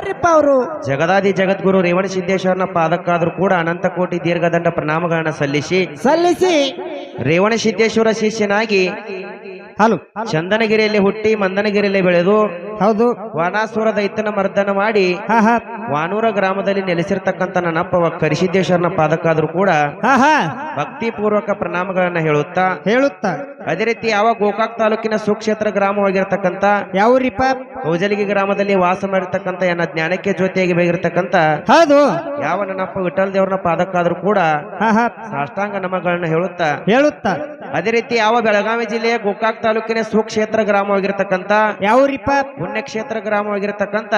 ಯಾರಿಪ್ಪ ಅವರು. ಜಗದಾದಿ ಜಗದ್ಗುರು ರೇವಣ ಸಿದ್ದೇಶ್ವರನ ಪಾದಕ್ಕಾದ್ರೂ ಕೂಡ ಅನಂತ ಕೋಟಿ ದೀರ್ಘದಂಡ ಪ್ರಣಾಮಗಳನ್ನ ಸಲ್ಲಿಸಿ ಸಲ್ಲಿಸಿ. ರೇವಣ ಸಿದ್ದೇಶ್ವರ ಶಿಷ್ಯನಾಗಿ ಹಲೋ. ಚಂದನಗಿರಿಯಲ್ಲಿ ಹುಟ್ಟಿ ಮಂದನಗಿರಿಯಲ್ಲಿ ಬೆಳೆದು ಹೌದು. ವಾನಾಸುರ ದೈತನ ಮರ್ದನ ಮಾಡಿ ವಾನೂರ ಗ್ರಾಮದಲ್ಲಿ ನೆಲೆಸಿರ್ತಕ್ಕಂಥ ನನ್ನಪ್ಪವ ಕರಿಸಿದ್ದೇಶ್ವರನ ಪಾದಕ್ಕಾದ್ರೂ ಕೂಡ ಭಕ್ತಿ ಪೂರ್ವಕ ಪ್ರಣಾಮಗಳನ್ನ ಹೇಳುತ್ತಾ ಹೇಳುತ್ತ. ಅದೇ ರೀತಿ ಯಾವ ಗೋಕಾಕ್ ತಾಲೂಕಿನ ಸುಕ್ಷೇತ್ರ ಗ್ರಾಮವಾಗಿರ್ತಕ್ಕಂಥ ಯಾವ್ರಿಪ್ಪ? ಕೌಜಲಗಿ ಗ್ರಾಮದಲ್ಲಿ ವಾಸ ಮಾಡಿರ್ತಕ್ಕಂಥ ಎನ್ನ ಜ್ಞಾನಕ್ಕೆ ಜ್ಯೋತಿಯಾಗಿ ಬೇಗಿರ್ತಕ್ಕಂಥ ಹೌದು. ಯಾವ ನನ್ನಪ್ಪ ವಿಠಲ್ ದೇವ್ರನ ಪಾದಕ್ಕಾದ್ರೂ ಕೂಡ ಸಾಷ್ಟಾಂಗ ನಮಗಳನ್ನ ಹೇಳುತ್ತಾ ಹೇಳುತ್ತ. ಅದೇ ರೀತಿ ಯಾವ ಬೆಳಗಾವಿ ಜಿಲ್ಲೆಯ ಗೋಕಾಕ್ ತಾಲೂಕಿನ ಸುಕ್ಷೇತ್ರ ಗ್ರಾಮವಾಗಿರ್ತಕ್ಕಂಥ ಯಾವ್ರಿಪ್ಪ? ಪುಣ್ಯಕ್ಷೇತ್ರ ಗ್ರಾಮವಾಗಿರ್ತಕ್ಕಂಥ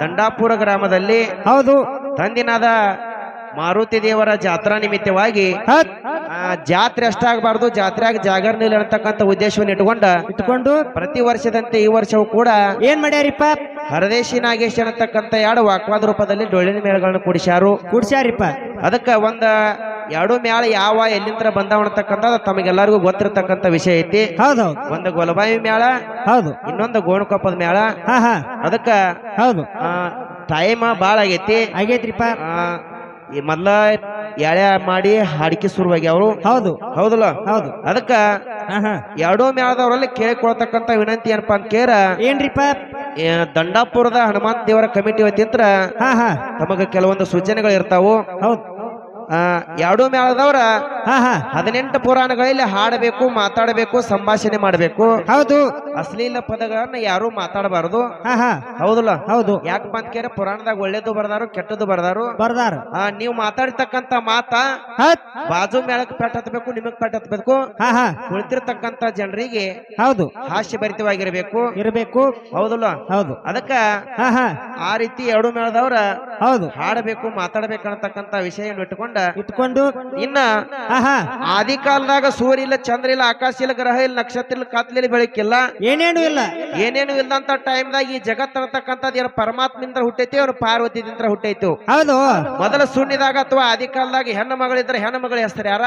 ದಂಡಾಪುರ ಗ್ರಾಮದಲ್ಲಿ ಹೌದು. ತಂದಿನಾದ ಮಾರುತಿ ದೇವರ ಜಾತ್ರಾ ನಿಮಿತ್ತವಾಗಿ ಆ, ಜಾತ್ರೆ ಅಷ್ಟಾಗಬಾರ್ದು ಜಾತ್ರೆಯಾಗ ಜಾಗರಣೆ ಅಂತಕ್ಕಂಥ ಉದ್ದೇಶವನ್ನು ಇಟ್ಟುಕೊಂಡ ಇಟ್ಕೊಂಡು ಪ್ರತಿ ವರ್ಷದಂತೆ ಈ ವರ್ಷವೂ ಕೂಡ ಏನ್ ಮಾಡ್ಯಾರಿಪ್ಪ? ಹರದೇಶಿ ನಾಗೇಶ್ ಅನ್ನತಕ್ಕಂಥ ಎರಡು ವಾಕ್ವಾದ ರೂಪದಲ್ಲಿ ಡೊಳ್ಳಿನ ಮೇಳಗಳನ್ನು ಕೂಡಿಸ್ಯಾರು. ಕುಡ್ಸ್ಯಾರಿಪ್ಪ. ಅದಕ್ಕೆ ಒಂದ ಎರಡು ಮೇಳ ಯಾವ ಎಲ್ಲಿಂದ ಬಂದಾವ ಅನ್ನತಕ್ಕಂಥದ್ದು ತಮಗೆಲ್ಲರಿಗೂ ಗೊತ್ತಿರತಕ್ಕಂತ ವಿಷಯ ಐತಿ. ಹೌದು. ಒಂದು ಗೊಲಬಾಯಿ ಮೇಳ ಹೌದು. ಇನ್ನೊಂದು ಗೋಣಕೊಪ್ಪದ ಮೇಳ ಹಾ ಹಾ. ಅದಕ್ಕ ಹೌದು. ಟೈಮ್ ಭಾಳ ಆಗೈತಿ. ಆಗೈತ್ರಿಪ್ಪ. ಆ, ಈ ಮೊದ್ಲ ಎಳೆ ಮಾಡಿ ಹಾಡಿಕೆ ಅವರು? ಹೌದು. ಹೌದಲ್ಲ? ಹೌದು. ಅದಕ್ಕ ಎರಡೋ ಮೇಳದವರಲ್ಲಿ ಕೇಳಿಕೊಳ್ತಕ್ಕಂತ ವಿನಂತಿ ಏನಪ್ಪಾ ಅಂತ ಕೇರ ಏನ್ರಿಪ್ಪ ದಂಡಾಪುರದ ಹನುಮಂತ ದೇವರ ಕಮಿಟಿ ವತಿಯಂತ್ರ ತಮಗ ಕೆಲವೊಂದು ಸೂಚನೆಗಳು ಇರ್ತಾವು ಹೌದು. ಎರಡೂ ಮೇಳದವ್ರ ಹದಿನೆಂಟು ಪುರಾಣಗಳಲ್ಲಿ ಹಾಡಬೇಕು ಮಾತಾಡಬೇಕು ಸಂಭಾಷಣೆ ಮಾಡಬೇಕು. ಹೌದು. ಅಶ್ಲೀಲ ಪದಗಳನ್ನ ಯಾರು ಮಾತಾಡಬಾರದು. ಹೌದಲ್ಲ? ಹೌದು. ಯಾಕಪ್ಪ ಅಂತ ಕೇಳಿ ಪುರಾಣದಾಗ ಒಳ್ಳೇದು ಬರ್ದಾರು ಕೆಟ್ಟದ್ದು ಬರ್ದಾರು? ಬರ್ದಾರ. ನೀವು ಮಾತಾಡ್ತಕ್ಕಂತ ಮಾತ ಬಾಜು ಮೇಳಕ್ ಪೆಟ್ ಹತ್ಬೇಕು ನಿಮಗ್ ಪೆಟ್ ಹತ್ಬೇಕು. ಕುಳಿತಿರ್ತಕ್ಕಂತ ಜನರಿಗೆ ಹೌದು. ಹಾಸ್ಯ ಭರಿತವಾಗಿರ್ಬೇಕು. ಇರಬೇಕು. ಹೌದಲ್ಲ? ಹೌದು. ಅದಕ್ಕ ಆ ರೀತಿ ಎರಡು ಮೇಳದವ್ರ ಹೌದು. ಹಾಡಬೇಕು ಮಾತಾಡಬೇಕು ಅನ್ನತಕ್ಕಂತ ವಿಷಯವನ್ನು ಇಟ್ಟುಕೊಂಡ ಇಟ್ಕೊಂಡು ಇನ್ನ ಆದಿ ಕಾಲದಾಗ ಸೂರ್ಯ ಇಲ್ಲ ಚಂದ್ರ ಇಲ್ಲ ಆಕಾಶ ಇಲ್ಲ ಗ್ರಹ ಇಲ್ಲ ನಕ್ಷತ್ರ ಇಲ್ಲ ಕತ್ಲಿಲ್ಲ ಬೆಳಕಿಲ್ಲ. ಏನೇನು ಇಲ್ಲ. ಏನೇನು ಇಲ್ಲದಂತ ಟೈಮ್ದಾಗ ಈ ಜಗತ್ ಅನ್ನತಕ್ಕಂಥದ್ದು ಏನು ಪರಮಾತ್ಮಿಂದ ಹುಟ್ಟೈತಿ ಅವ್ರು ಪಾರ್ವತಿದಿಂದ ಹುಟ್ಟೈತು. ಹೌದು. ಮೊದಲ ಶೂನ್ಯದಾಗ ಅಥವಾ ಆದಿ ಕಾಲದಾಗ ಹೆಣ್ಣು ಮಗಳಿದ್ರೆ ಹೆಣ್ಣು ಮಗಳ ಹೆಸರು ಯಾರ?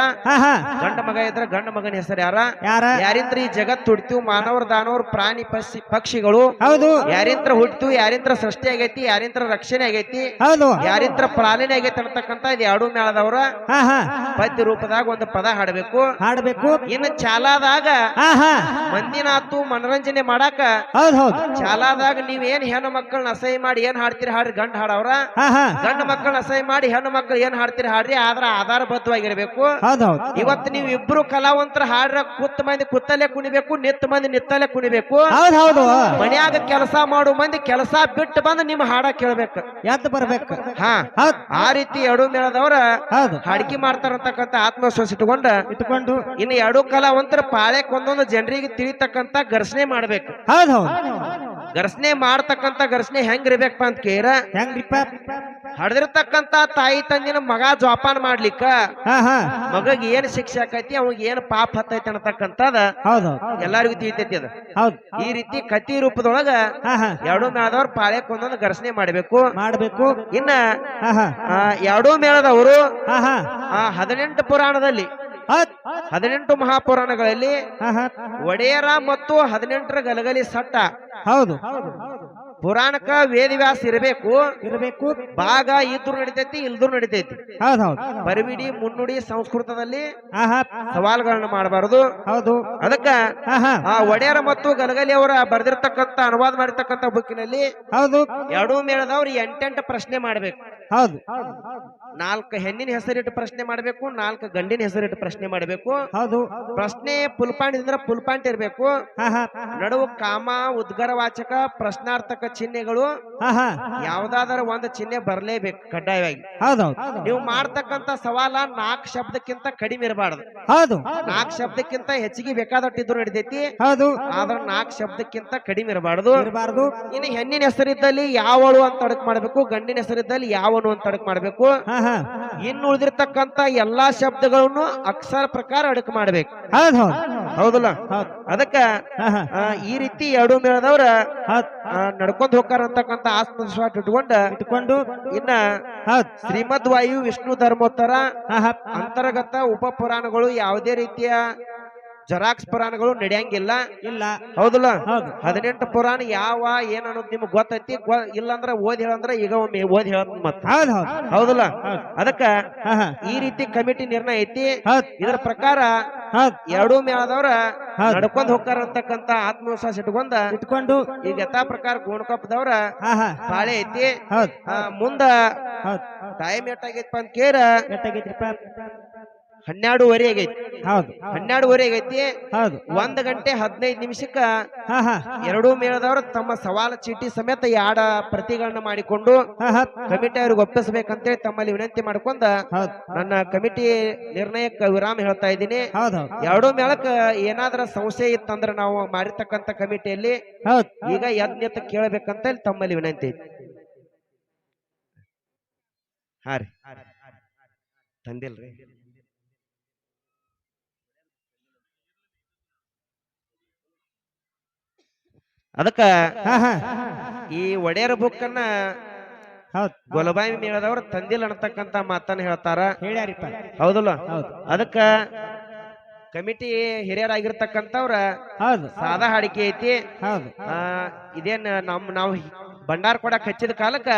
ಗಂಡ ಮಗ ಇದ್ರೆ ಗಂಡ ಮಗನ ಹೆಸರು ಯಾರ? ಯಾರ? ಯಾರಿಂದ್ರ ಈ ಜಗತ್ ಹುಡ್ತೀವಿ ಮಾನವರ ದಾನವರು ಪ್ರಾಣಿ ಪಕ್ಷಿ ಪಕ್ಷಿಗಳು. ಹೌದು. ಯಾರಿಂತ್ರ ಹುಡ್ತು ಯಾರಿಂತ್ರ ಸೃಷ್ಟಿ ಆಗೈತಿ? ಯಾರಿಂತ್ರ ರಕ್ಷಣೆ ಆಗೈತಿ? ಹೌದು. ಯಾರಿಂತ್ರ ಪ್ರಾಣಿನೇ ಆಗೈತಿ ಅಂತಕ್ಕಂಥ ಇದು ಎರಡು ಹಾ ಹಾ. ಪದ್ಯ ರೂಪದಾಗ ಒಂದು ಪದ ಹಾಡಬೇಕು. ಹಾಡಬೇಕು. ಇನ್ನು ಚಾಲಾದಾಗ ಮಂದಿನಾತು ಮನರಂಜನೆ ಮಾಡಾಕ ಹೌದು ಹೌದು. ಚಾಲಾದಾಗ ನೀವ್ ಏನ್ ಹೆಣ್ಣು ಮಕ್ಕಳನ್ನ ಅಸಹ್ಯ ಮಾಡಿ ಏನ್ ಹಾಡ್ತೀರಿ ಹಾಡ್ರಿ ಗಂಡ ಹಾಡವ್ರ? ಗಂಡ ಮಕ್ಕಳನ್ನ ಅಸಹ್ಯ ಮಾಡಿ ಹೆಣ್ಣು ಮಕ್ಕಳು ಏನ್ ಹಾಡ್ತೀರಿ ಹಾಡ್ರಿ ಆದ್ರ ಆಧಾರಬದ್ಧವಾಗಿರ್ಬೇಕು. ಹೌದು ಹೌದು. ಇವತ್ತು ನೀವು ಇಬ್ರು ಕಲಾವಂತರ ಹಾಡ್ರ ಕುತ್ತ ಮಂದಿ ಕುತ್ತಲ್ಲೇ ಕುಣಿಬೇಕು ನಿತ್ತ ಮಂದಿ ನಿತ್ತಲೇ ಕುಣಿಬೇಕು. ಹೌದು ಹೌದು. ಮನ್ಯಾಗ ಕೆಲಸ ಮಾಡು ಮಂದಿ ಕೆಲಸ ಬಿಟ್ಟು ಬಂದು ನಿಮ್ ಹಾಡ ಕೇಳ್ಬೇಕು. ಎದ್ದು ಬರ್ಬೇಕು. ಹಾ. ಆ ರೀತಿ ಎರಡು ಮೇಳದವ್ರ ಹೌದು. ಹಾಡಿಕೆ ಮಾಡ್ತಾರಂತಕ್ಕಂತ ಆತ್ಮವಿಶ್ವಾಸ ಇಟ್ಕೊಂಡ ಇಟ್ಕೊಂಡು ಇನ್ನು ಎರಡು ಕಲಾವಂತರ ಪಾಳ್ಯಕ್ ಒಂದೊಂದು ಜನರಿಗೆ ತಿಳಿತಕ್ಕಂತ ಘರ್ಷಣೆ ಮಾಡ್ಬೇಕು. ಹೌದು ಹೌದು. ಘರ್ಷಣೆ ಮಾಡ್ತಕ್ಕಂತ ಘರ್ಷಣೆ ಹೆಂಗಿರ್ಬೇಕಪ್ಪ ಅಂತ ಕೇರ? ಹೆಂಗ್ರಿಪ್ಪ? ಹಡ್ದಿರ್ತಕ್ಕಂತ ತಾಯಿ ತಂದಿನ ಮಗ ಜೋಪಾನ ಮಾಡ್ಲಿಕ್ಕ? ಹಾ ಹಾ. ಮಗಗ್ ಏನ್ ಶಿಕ್ಷೆ ಆಕೈತಿ ಅವಾಗ ಏನ್ ಪಾಪ ಹತ್ತೈತಿ ಅನ್ನತಕ್ಕಂತದ ಹೌದು. ಎಲ್ಲಾರಿಗೂ ತಿಳಿತೈತಿ ಅದ. ಹೌದು. ಈ ರೀತಿ ಕತಿ ರೂಪದೊಳಗ ಹಾ ಹಾ. ಎರಡು ಮೇಳದವ್ರ ಪಾಳ್ಯಕ್ ಒಂದೊಂದು ಘರ್ಷಣೆ ಮಾಡ್ಬೇಕು. ಮಾಡ್ಬೇಕು. ಇನ್ನ ಹಾ ಹಾ. ಆ, ಎರಡೂ ಮೇಳದವರು ಹಾ ಹಾ. ಆ ಹದಿನೆಂಟು ಪುರಾಣದಲ್ಲಿ ಹದಿನೆಂಟು ಮಹಾಪುರಾಣಗಳಲ್ಲಿ ಒಡೆಯರ ಮತ್ತು ಹದಿನೆಂಟರ ಗಲಗಲಿ ಸಟ್ಟ. ಹೌದು. ಪುರಾಣಕ ವೇದವ್ಯಾಸ ಇರಬೇಕು. ಇರಬೇಕು. ಭಾಗ ಇದ್ರು ನಡಿತೈತಿ ಇಲ್ದ್ರು ನಡಿತೈತಿ. ಪರಿವಿಡಿ ಮುನ್ನುಡಿ ಸಂಸ್ಕೃತದಲ್ಲಿ ಸವಾಲುಗಳನ್ನ ಮಾಡಬಾರದು. ಹೌದು. ಅದಕ್ಕ ಆ ಒಡೆಯರ ಮತ್ತು ಗಲಗಲಿ ಅವರ ಬರೆದಿರ್ತಕ್ಕಂತ ಅನುವಾದ ಮಾಡಿರ್ತಕ್ಕಂತ ಬುಕ್ಕಿನಲ್ಲಿ ಹೌದು. ಎರಡೂ ಮೇಳದವ್ರು ಎಂಟೆಂಟು ಪ್ರಶ್ನೆ ಮಾಡ್ಬೇಕು. ಹೌದು. ನಾಲ್ಕು ಹೆಣ್ಣಿನ ಹೆಸರಿಟ್ಟು ಪ್ರಶ್ನೆ ಮಾಡಬೇಕು ನಾಲ್ಕು ಗಂಡಿನ ಹೆಸರಿಟ್ಟು ಪ್ರಶ್ನೆ ಮಾಡಬೇಕು. ಹೌದು. ಪ್ರಶ್ನೆ ಪುಲ್ಪಾಂಟ್ ಇದ್ರೆ ಪುಲ್ಪಾಂಟ್ ಇರಬೇಕು. ನಡುವು ಕಾಮ ಉದ್ಗರವಾಚಕ ಪ್ರಶ್ನಾರ್ಥಕ ಚಿಹ್ನೆಗಳು ಯಾವ್ದಾದ್ರು ಒಂದು ಚಿಹ್ನೆ ಬರಲೇಬೇಕು ಕಡ್ಡಾಯವಾಗಿ. ನೀವು ಮಾಡ್ತಕ್ಕಂತ ಸವಾಲ ನಾಲ್ಕು ಶಬ್ದಕ್ಕಿಂತ ಕಡಿಮೆ ಇರಬಾರ್ದು. ಹೌದು. ನಾಲ್ಕು ಶಬ್ದಕ್ಕಿಂತ ಹೆಚ್ಚಿಗೆ ಬೇಕಾದಟ್ಟಿದ್ರು ನಡಿತೈತಿ. ಹೌದು. ಆದ್ರ ನಾಲ್ಕು ಶಬ್ದಕ್ಕಿಂತ ಕಡಿಮೆ ಇರಬಾರ್ದು. ಇರಬಾರ್ದು. ಇನ್ನು ಹೆಣ್ಣಿನ ಹೆಸರಿದ್ದಲ್ಲಿ ಯಾವಳು ಅಂತ ಅಡಕ್ ಮಾಡ್ಬೇಕು ಗಂಡಿನ ಹೆಸರಿದ್ದಲ್ಲಿ ಯಾವನು ಅಂತ ಅಡಕ್ ಮಾಡ್ಬೇಕು ಇನ್ನು ಉಳಿದಿರ್ತಕ್ಕಂತ ಎಲ್ಲಾ ಶಬ್ದಗಳನ್ನು ಅಕ್ಷರ ಪ್ರಕಾರ ಅಡಕ್ ಮಾಡ್ಬೇಕು. ಹೌದು ಹೌದು. ಹೌದಲ್ಲ? ಅದಕ್ಕ ಈ ರೀತಿ ಎರಡು ಮೇಳದವ್ರ ನಡ್ಕೊಂಡ್ ಹೋಗ್ತಾರ ಅಂತಕ್ಕಂತ ಆತ್ಮವಿಶ್ವಾಸ ಇಟ್ಕೊಂಡ ಇಟ್ಕೊಂಡು ಇನ್ನ ಶ್ರೀಮದ್ ವಾಯು ವಿಷ್ಣು ಧರ್ಮೋತ್ತರ ಅಂತರ್ಗತ ಉಪ ಪುರಾಣಗಳು ಯಾವುದೇ ರೀತಿಯ ಜರಾಕ್ಸ್ ಪುರಾಣಗಳು ನಡೆಯಂಗಿಲ್ಲ. ಇಲ್ಲ. ಹೌದಲ್ಲ? ಹೌದು. ಹದಿನೆಂಟು ಪುರಾಣ ಯಾವ ಏನ್ ಅನ್ನೋದು ನಿಮ್ಗೆ ಗೊತ್ತೈತಿ? ಇಲ್ಲಂದ್ರ ಓದಿ ಹೇಳಂದ್ರ ಈಗ ಒಮ್ಮೆ ಓದಿ ಹೇಳ ಮತ್ತ ಹೌದು ಹೌದು. ಹೌದಲ್ಲ? ಹೌದು. ಅದಕ್ಕ ಈ ರೀತಿ ಕಮಿಟಿ ನಿರ್ಣಯ ಐತಿ. ಇದ್ರ ಪ್ರಕಾರ ಎರಡು ಮೇಳದವ್ರ. ನಡ್ಕೊಂಡ್ ಹೋಗ್ತಾರ ಅಂತಕ್ಕಂತ ಆತ್ಮವಿಶ್ವಾಸ ಇಟ್ಕೊಂಡ ಇಟ್ಕೊಂಡು ಈಗ ಯಥಾ ಪ್ರಕಾರ ಗೋಣಕಪ್ಪದವ್ರ ಪಾಳೆ ಐತಿ. ಮುಂದ ಟೈಮ್ ಎಷ್ಟಾಗೈತಪ್ಪ ಅಂತ ಕೇರ ಎಷ್ಟಾಗೈತ್ರಿಪ್ಪ ಹನ್ನೆರಡುವರೆ ಆಗೈತಿ. ಹೌದು. ಹನ್ನೆರಡುವರೆ ಆಗೈತಿ. ಹೌದು. ಒಂದ್ ಗಂಟೆ ಹದಿನೈದು ನಿಮಿಷಕ್ಕ ಎರಡೂ ಮೇಳದವರು ತಮ್ಮ ಸವಾಲ ಚೀಟಿ ಸಮೇತ ಯಾಡ ಪ್ರತಿಗಳನ್ನ ಮಾಡಿಕೊಂಡು ಕಮಿಟಿ ಅವ್ರಿಗೆ ಒಪ್ಪಿಸ್ಬೇಕಂತೇಳಿ ತಮ್ಮಲ್ಲಿ ವಿನಂತಿ ಮಾಡ್ಕೊಂಡ ನನ್ನ ಕಮಿಟಿ ನಿರ್ಣಯಕ್ಕೆ ವಿರಾಮ ಹೇಳ್ತಾ ಇದ್ದೀನಿ. ಎರಡೂ ಮೇಳಕ್ಕ ಏನಾದ್ರ ಸಂಶಯ ಇತ್ತಂದ್ರೆ ನಾವು ಮಾಡಿರ್ತಕ್ಕಂತ ಕಮಿಟಿಯಲ್ಲಿ ಈಗ ಯಜ್ಞತ ಕೇಳಬೇಕಂತ ಹೇಳಿ ತಮ್ಮಲ್ಲಿ ವಿನಂತಿ ಐತಿ. ಹಾ ರೀ. ತಂದಿಲ್ರಿ. ಅದಕ್ಕ ಈ ಒಡೆಯರ ಬುಕ್ ಅನ್ನ ಹೌದ್. ಗೊಲಬಾಯಿ ಮೇಳದವ್ರು ತಂದಿಲ್ಲ ಅನ್ನತಕ್ಕಂತ ಮಾತನ್ನ ಹೇಳ್ತಾರ. ಹೇಳ್ಯಾರಿಪ್ಪ. ಹೌದಲ್ಲ? ಹೌದು. ಅದಕ್ಕ ಕಮಿಟಿ ಹಿರಿಯರಾಗಿರ್ತಕ್ಕಂಥವ್ರ ಸಾದಾ ಹಾಡಿಕೆ ಐತಿ. ಇದೇನ್ ನಮ್ ನಾವು ಭಂಡಾರ ಕೊಡಕ್ ಹಚ್ಚಿದ ಕಾಲಕ್ಕ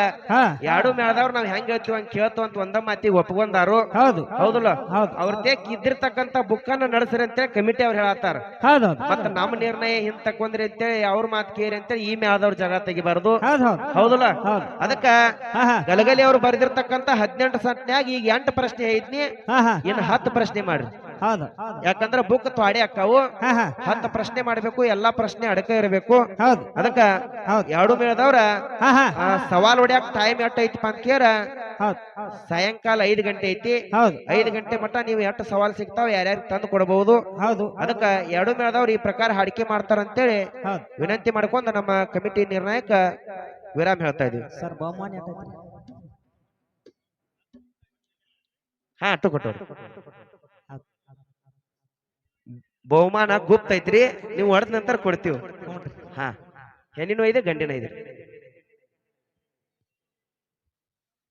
ಎರಡು ಮೇಳದವ್ರು ನಾವ್ ಹೆಂಗ್ ಹೇಳ್ತೀವಿ ಹಂಗ್ ಕೇಳ್ತೀವಿ ಅಂತ ಒಂದ ಮಾತಿಗೆ ಒಪ್ಕೊಂಡಾರು. ಹೌದು. ಹೌದಲ್ಲ? ಹೌದು. ಅವ್ರ ತೇಕ್ ಇದ್ದಿರ್ತಕ್ಕಂತ ಬುಕ್ ಅನ್ನ ನಡೆಸ್ರಿ ಅಂತೇಳಿ ಕಮಿಟಿ ಅವ್ರು ಹೇಳತ್ತಾರ. ಮತ್ತ ನಮ್ ನಿರ್ಣಯ ಹಿಂದ್ ತಕೊಂಡ್ರಿ ಅಂತೇಳಿ ಅವ್ರ ಮಾತು ಕೇರಿ ಅಂತೇಳಿ ಈ ಮೇಳದವ್ರ ಜಗ ತೆಗಿಬಾರ್ದು. ಹೌದು ಹೌದು. ಹೌದಲ್ಲ? ಹೌದು. ಅದಕ್ಕ ಗಲಗಲಿ ಅವ್ರು ಬರೆದಿರ್ತಕ್ಕಂತ ಹದಿನೆಂಟು ಸಟ್ನ್ಯಾಗ ಈಗ ಎಂಟು ಪ್ರಶ್ನೆ ಐದ್ನಿ ಇನ್ ಹತ್ತು ಪ್ರಶ್ನೆ ಮಾಡ್ರಿ. ಹೌದು. ಯಾಕಂದ್ರ ಬುಕ್ ತ್ವಾಡಿ ಅಕ್ಕಾವು ಹಾ ಹಾ. ಹತ್ತು ಪ್ರಶ್ನೆ ಮಾಡ್ಬೇಕು ಎಲ್ಲಾ ಪ್ರಶ್ನೆ ಅಡಕ ಇರಬೇಕು. ಹೌದು. ಅದಕ್ಕ ಹೌದು. ಎರಡು ಮೇಳದವ್ರ ಹಾ ಹಾ. ಆ, ಸವಾಲ್ ಹೊಡ್ಯಾಕ ಟೈಮ್ ಎಟ್ ಐತಿಪ್ಪ ಅಂತ ಕೇಳ ಹೌದು. ಸಾಯಂಕಾಲ ಐದು ಗಂಟೆ ಐತಿ. ಹೌದು. ಐದು ಗಂಟೆ ಮಟ್ಟ ನೀವು ಎಷ್ಟು ಸವಾಲ್ ಸಿಗ್ತಾವ ಯಾರ್ಯಾರು ತಂದು ಕೊಡಬಹುದು ಹೌದು. ಅದಕ್ಕ ಎರಡು ಮೇಳದವ್ರು ಈ ಪ್ರಕಾರ ಹಾಡಿಕೆ ಮಾಡ್ತಾರಂತೇಳಿ ಹೌದು. ವಿನಂತಿ ಮಾಡ್ಕೊಂಡು ನಮ್ಮ ಕಮಿಟಿ ನಿರ್ಣಾಯಕ ವಿರಾಮ ಹೇಳ್ತಾ ಇದೀವಿ. ಸರ್ ಬಹುಮಾನ ಹಾ ಅಟ್ಟು ಕೊಟ್ಟವ್ರಿ ಬಹುಮಾನ ಗುಪ್ತ ಐತ್ರಿ ನೀವು ಹೊಡೆದ ನಂತರ ಕೊಡ್ತೀವಿ. ಹಾ. ಹೆಣ್ಣಿನೂ ಇದೆ ಗಂಡಿನ ಐದು